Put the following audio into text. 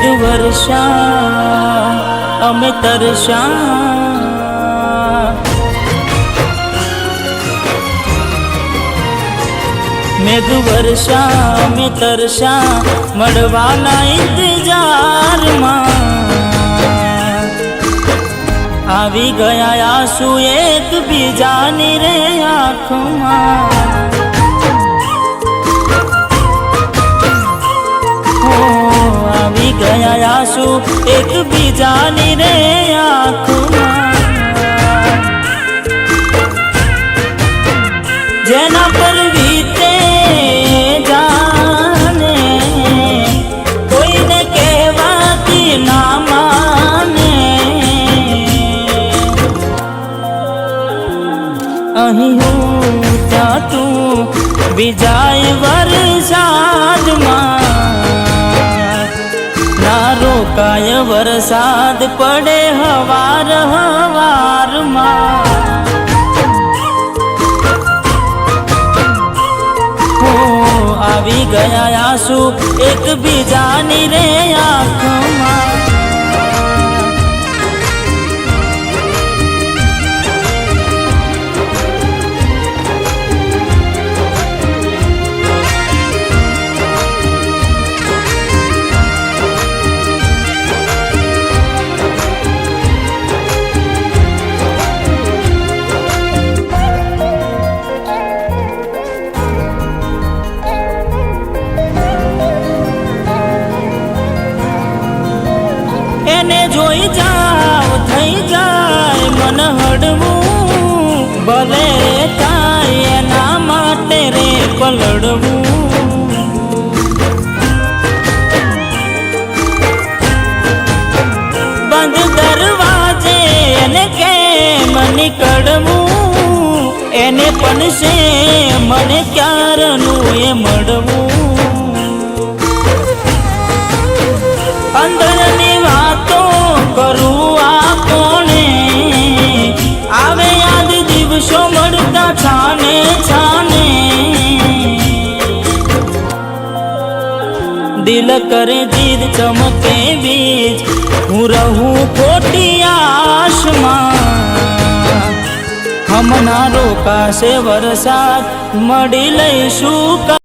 તરસ્યા અમે તરસ્યા મેઘ વર્ષા અમે તરસ્યા મળવાના ઇંતજારમાં આવી ગયા આંસુ એક બીજાની રે આંખમાં ગયા એક બીજાની રે આંખમાં જેના પર વીતે જાને કોઈને કહેવાતી ના માને અહીં હું ત્યાં તું વિજાય વરસાદમાં ના કાય વરસાદ પડે હવાર હવારમાં. આવી ગયા આંસુ એક બીજાની રે આંખમાં. એને પણ છે, મને ક્યારનું એ મળવું? અંદરની વાતો કરું આ કોણે? આવે યાદ દિવસો મળતા છાને છાને. દિલ કરે જીદ ચમકે બીજ, હું રહું ખોટી આશમાં. હમણાં રોકાશે વરસાદ. મળી લઈશું